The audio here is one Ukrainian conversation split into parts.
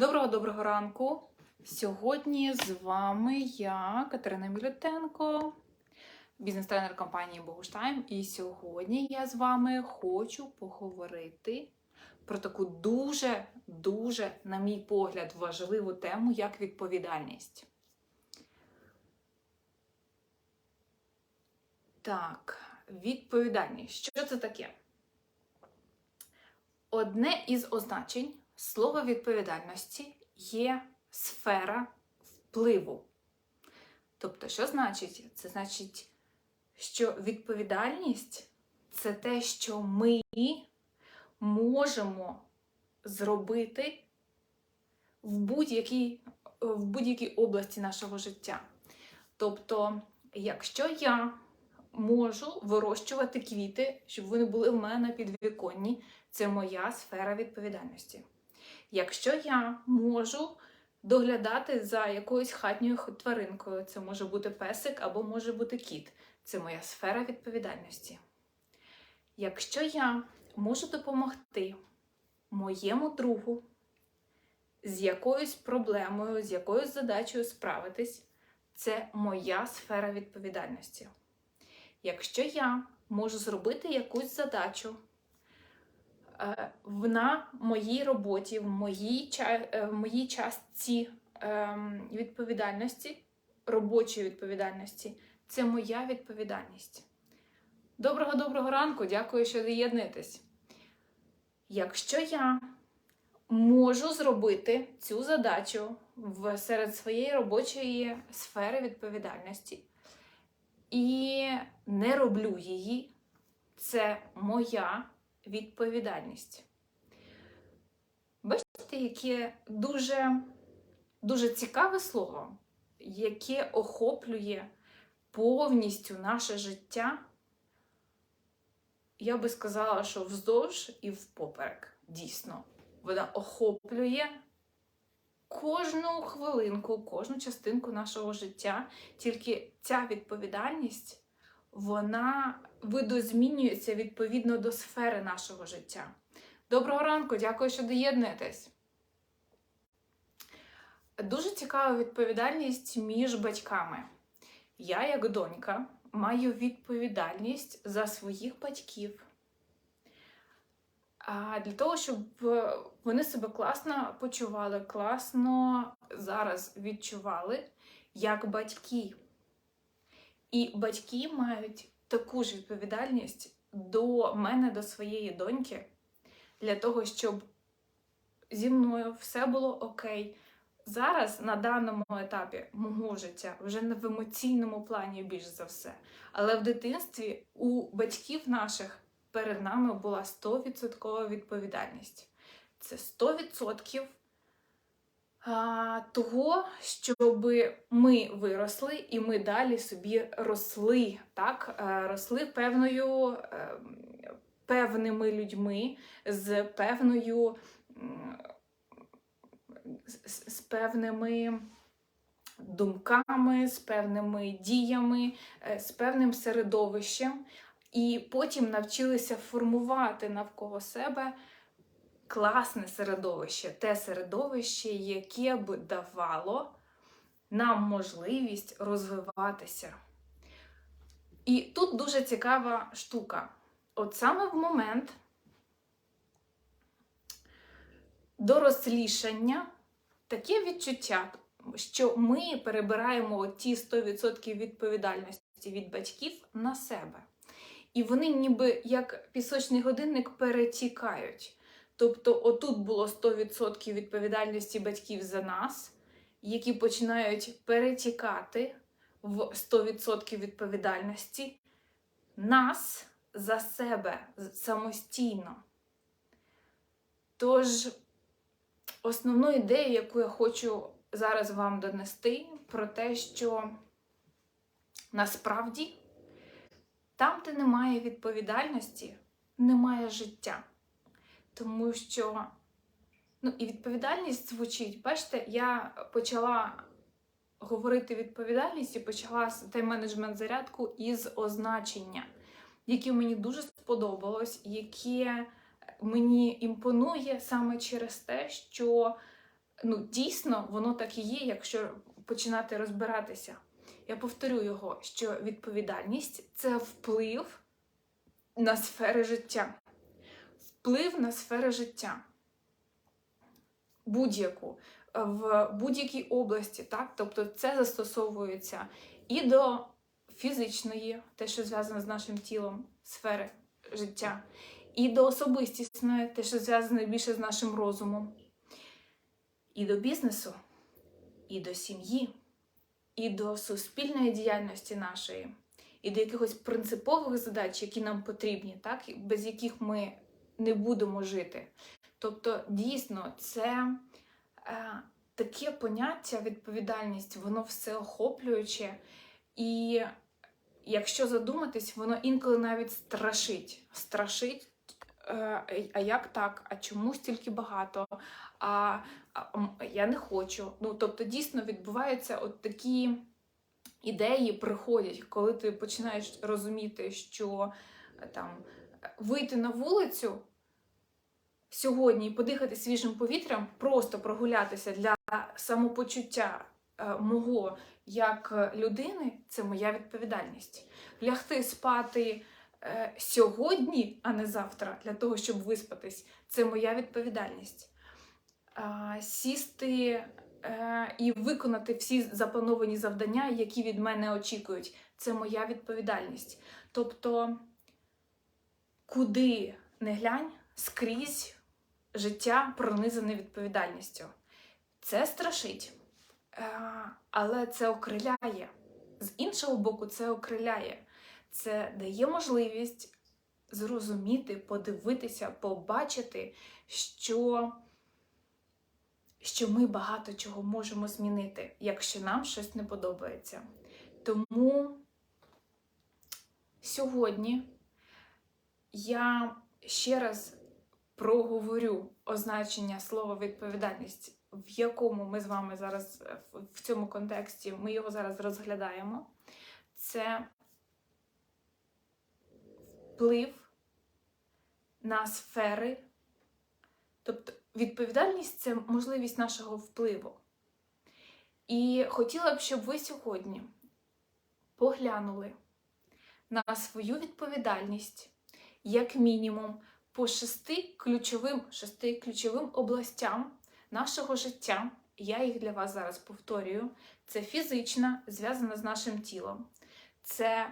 Доброго доброго ранку! Сьогодні з вами я, Катерина Мілютенко, бізнес-тренер компанії Богуштайм. І сьогодні я з вами хочу поговорити про таку дуже-дуже, на мій погляд, важливу тему, як відповідальність. Так, відповідальність. Що це таке? Одне із означень слова відповідальності є сфера впливу. Тобто, що значить? Це значить, що відповідальність це те, що ми можемо зробити в будь-якій в будь-якій області нашого життя. Тобто, якщо я можу вирощувати квіти, щоб вони були в мене підвіконні, це моя сфера відповідальності. Якщо я можу доглядати за якоюсь хатньою тваринкою, це може бути песик або може бути кіт, це моя сфера відповідальності. Якщо я можу допомогти моєму другу з якоюсь проблемою, з якоюсь задачею справитись, це моя сфера відповідальності. Якщо я можу зробити якусь задачу на моїй роботі, в моїй, е, в моїй частці ем, відповідальності, робочої відповідальності, це моя відповідальність. Доброго доброго ранку, дякую, що доєднуєтесь. Якщо я можу зробити цю задачу в, серед своєї робочої сфери відповідальності, і не роблю її, це моя відповідальність. Бачите, яке дуже, дуже цікаве слово, яке охоплює повністю наше життя. Я би сказала, що вздовж і впоперек, дійсно, вона охоплює кожну хвилинку, кожну частинку нашого життя. Тільки ця відповідальність вона видозмінюється відповідно до сфери нашого життя. Доброго ранку, дякую, що доєднуєтесь. Дуже цікава відповідальність між батьками. Я, як донька, маю відповідальність за своїх батьків. А для того, щоб вони себе класно почували, класно зараз відчували як батьки. І батьки мають таку ж відповідальність до мене, до своєї доньки, для того, щоб зі мною все було окей. Зараз на даному етапі мого життя вже не в емоційному плані більш за все. Але в дитинстві у батьків наших перед нами була 100% відповідальність. Це 100% того, щоб ми виросли і ми далі собі росли, так? Е, росли певною, ем, певними людьми з певною з певними думками, з певними діями, е, з певним середовищем, і потім навчилися формувати навколо себе класне середовище, те середовище, яке б давало нам можливість розвиватися. І тут дуже цікава штука. От саме в момент дорослішання таке відчуття, що ми перебираємо ті 100% відповідальності від батьків на себе. І вони ніби як пісочний годинник перетікають. Тобто, отут було 100% відповідальності батьків за нас, які починають перетікати в 100% відповідальності нас за себе самостійно. Тож, основну ідею, яку я хочу зараз вам донести, про те, що насправді там, де немає відповідальності, немає життя. Тому що, ну, і відповідальність звучить, бачите, я почала говорити відповідальність і почала тайм-менеджмент зарядку із означення, яке мені дуже сподобалось, яке мені імпонує саме через те, що ну, дійсно воно так і є, якщо починати розбиратися. Я повторю його, що відповідальність це вплив на сфери життя. Вплив на сфери життя. Будь-яку, в будь-якій області, так? Тобто це застосовується і до фізичної, те, що зв'язане з нашим тілом, сфери життя, і до особистісної, те, що зв'язане більше з нашим розумом, і до бізнесу, і до сім'ї, і до суспільної діяльності нашої, і до якихось принципових задач, які нам потрібні, так? без яких ми не будемо жити. Тобто, дійсно, це е, таке поняття відповідальність, воно всеохоплююче. І якщо задуматись, воно інколи навіть страшить. Страшить, е, а як так? А чому стільки багато? А, а я не хочу. Ну, тобто, дійсно відбуваються от такі ідеї приходять, коли ти починаєш розуміти, що е, там вийти на вулицю сьогодні і подихати свіжим повітрям, просто прогулятися для самопочуття е, мого як людини це моя відповідальність. Лягти спати е, сьогодні, а не завтра, для того, щоб виспатись, це моя відповідальність. Сісти е, і виконати всі заплановані завдання, які від мене очікують, це моя відповідальність. Тобто, куди не глянь, скрізь життя пронизане відповідальністю. Це страшить. Е, але це окриляє. З іншого боку, це окриляє. Це дає можливість зрозуміти, подивитися, побачити, що, що ми багато чого можемо змінити, якщо нам щось не подобається. Тому сьогодні я ще раз проговорю означення слова відповідальність в якому ми з вами зараз в цьому контексті ми його зараз розглядаємо, це вплив на сфери, тобто відповідальність це можливість нашого впливу. І хотіла б, щоб ви сьогодні поглянули на свою відповідальність як мінімум по шести ключовим, шести ключовим областям нашого життя. Я їх для вас зараз повторюю. Це фізична, зв'язана з нашим тілом, це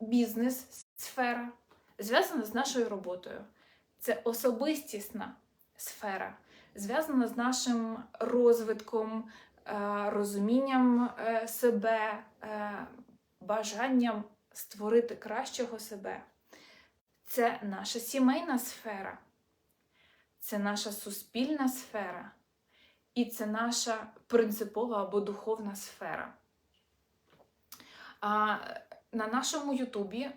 бізнес-сфера, зв'язана з нашою роботою, це особистісна сфера, зв'язана з нашим розвитком, е, розумінням е, себе, е, бажанням створити кращого себе. Це наша сімейна сфера це наша суспільна сфера, і це наша принципова або духовна сфера. А на нашому Ютубі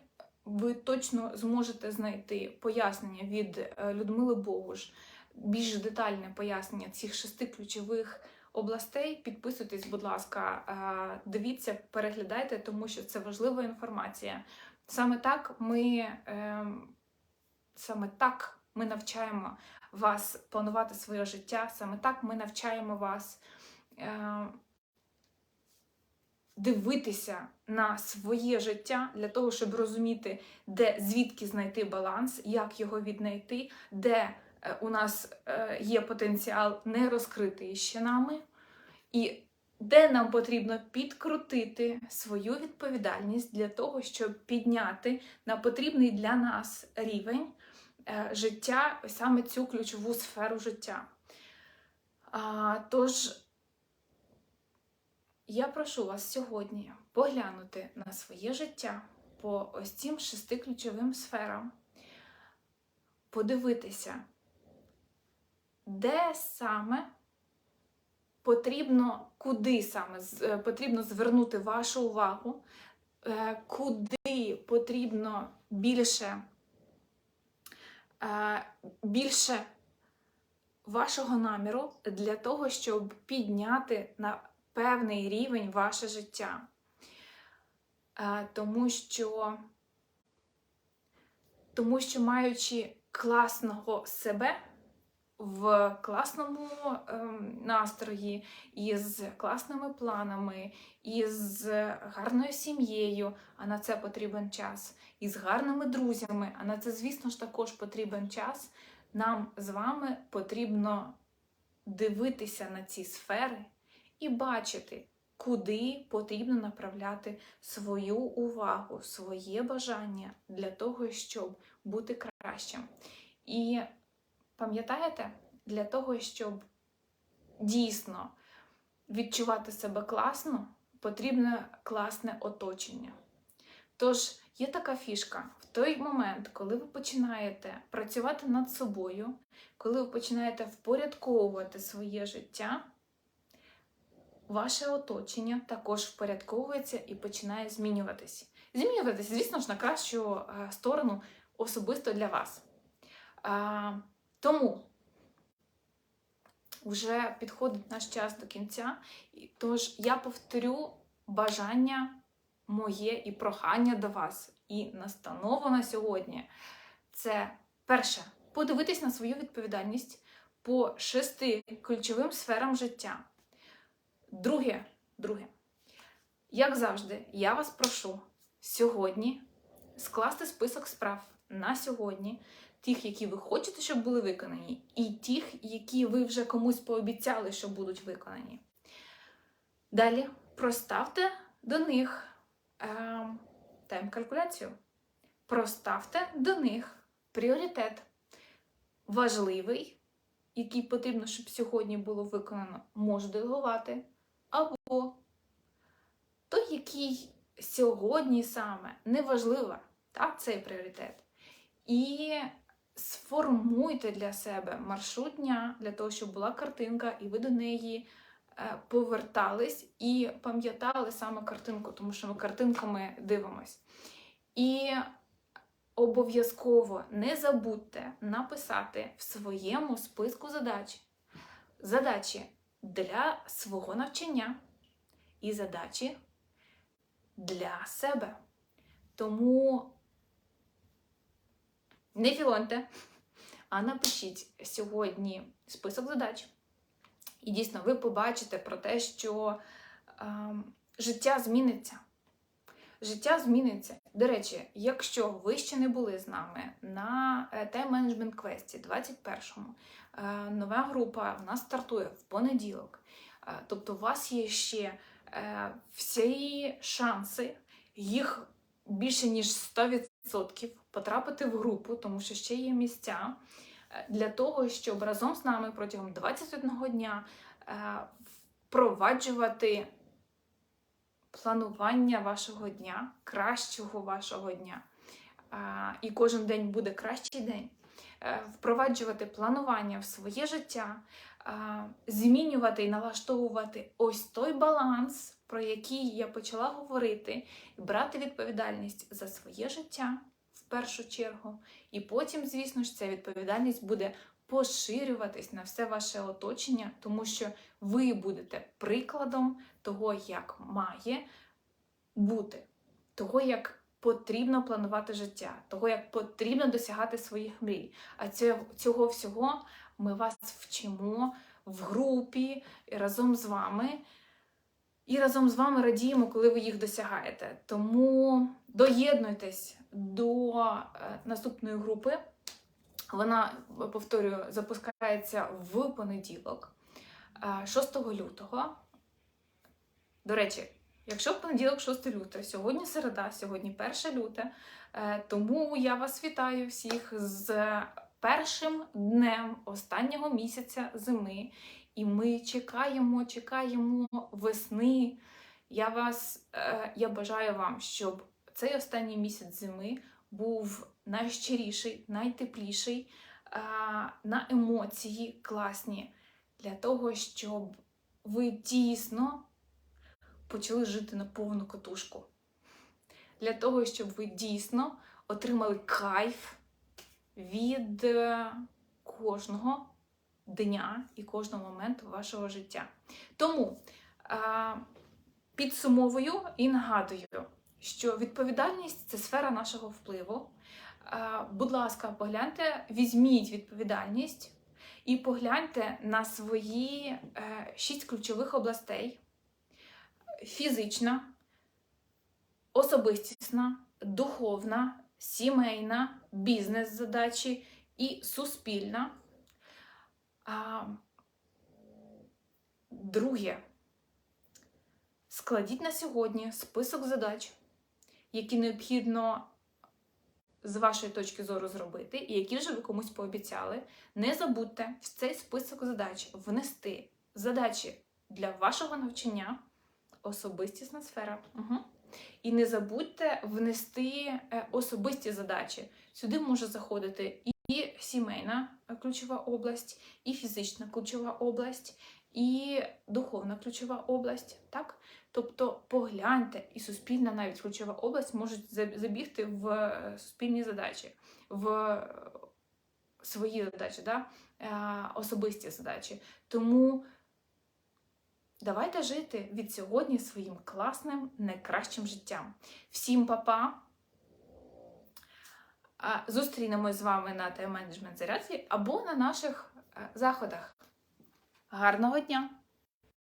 ви точно зможете знайти пояснення від е, Людмили Богуш, більш детальне пояснення цих шести ключових областей. Підписуйтесь, будь ласка, дивіться, переглядайте, тому що це важлива інформація. Саме так ми, ем, саме так ми навчаємо вас планувати своє життя. Саме так ми навчаємо вас е, дивитися на своє життя для того, щоб розуміти, де звідки знайти баланс, як його віднайти, де е, у нас е, є потенціал не розкритий ще нами. І де нам потрібно підкрутити свою відповідальність для того, щоб підняти на потрібний для нас рівень Е, життя, саме цю ключову сферу життя. Тож, я прошу вас сьогодні поглянути на своє життя по ось цим шести ключовим сферам, подивитися, де саме потрібно, куди саме е, потрібно звернути вашу увагу, е, куди потрібно більше Е, більше вашого наміру для того, щоб підняти на певний рівень ваше життя. Тому що, тому що маючи класного себе, в класному ем, настрої, із класними планами, із гарною сім'єю, а на це потрібен час, із гарними друзями, а на це, звісно ж, також потрібен час. Нам з вами потрібно дивитися на ці сфери і бачити, куди потрібно направляти свою увагу, своє бажання для того, щоб бути кращим. І пам'ятаєте, для того, щоб дійсно відчувати себе класно, потрібне класне оточення. Тож є така фішка: в той момент, коли ви починаєте працювати над собою, коли ви починаєте впорядковувати своє життя, ваше оточення також впорядковується і починає змінюватись. Змінюватись, звісно ж, на кращу е, сторону особисто для вас. Тому вже підходить наш час до кінця. Тож я повторю бажання моє і прохання до вас, і настанова на сьогодні. Це перше подивитись на свою відповідальність по шести ключовим сферам життя. Друге, друге, як завжди, я вас прошу сьогодні скласти список справ на сьогодні, тих, які ви хочете, щоб були виконані, і тих, які ви вже комусь пообіцяли, що будуть виконані. Далі проставте до них е, тайм-калькуляцію. Проставте до них пріоритет важливий, який потрібно, щоб сьогодні було виконано, можу делегувати, або той, який сьогодні саме неважливо, так, цей пріоритет. І сформуйте для себе маршрут дня, для того, щоб була картинка, і ви до неї е, повертались і пам'ятали саме картинку, тому що ми картинками дивимось. І обов'язково не забудьте написати в своєму списку задач задачі для свого навчання і задачі для себе. Тому не філоньте, а напишіть сьогодні список задач. І дійсно ви побачите про те, що е, життя зміниться. Життя зміниться. До речі, якщо ви ще не були з нами на Time Management Quest 21-му, е, нова група в нас стартує в понеділок. Е, тобто, у вас є ще е, всі шанси, їх більше ніж 100% потрапити в групу, тому що ще є місця для того, щоб разом з нами протягом 21 дня впроваджувати планування вашого дня, кращого вашого дня. І кожен день буде кращий день. Е, впроваджувати планування в своє життя, змінювати і налаштовувати ось той баланс, про який я почала говорити, брати відповідальність за своє життя в першу чергу. І потім, звісно ж, ця відповідальність буде поширюватись на все ваше оточення, тому що ви будете прикладом того, як має бути, того, як потрібно планувати життя, того, як потрібно досягати своїх мрій. А цього всього ми вас вчимо в групі разом з вами. І разом з вами радіємо, коли ви їх досягаєте. Тому доєднуйтесь до е, наступної групи. Вона, повторюю, запускається в понеділок, 6 лютого. До речі, якщо в понеділок, 6 лютого, сьогодні середа, сьогодні 1 люте, е, тому я вас вітаю всіх з першим днем останнього місяця зими. І ми чекаємо, чекаємо весни. Я вас, е, я бажаю вам, щоб цей останній місяць зими був найщиріший, найтепліший, на емоції класні, для того, щоб ви дійсно почали жити на повну катушку. Для того, щоб ви дійсно отримали кайф від е, кожного дня і кожного моменту вашого життя. Тому підсумовую і нагадую, що відповідальність це сфера нашого впливу. Будь ласка, погляньте, візьміть відповідальність І погляньте на свої е, шість ключових областей: фізична, особистісна, духовна, сімейна, бізнес-задачі і суспільна. А, друге. Складіть на сьогодні список задач, які необхідно з вашої точки зору зробити, і які вже ви комусь пообіцяли. Не забудьте в цей список задач внести задачі для вашого навчання, особистісна сфера. Угу. І не забудьте внести е, особисті задачі. Сюди може заходити і сімейна ключова область, і фізична ключова область, і духовна ключова область. Так? Тобто погляньте, і суспільна навіть ключова область можуть забігти в е, суспільні задачі, в е, свої задачі, да? особисті задачі. Тому давайте жити від сьогодні своїм класним, найкращим життям. Всім па-па! Зустрінемось з вами на тайм-менеджмент зарядці або на наших е, заходах. Гарного дня!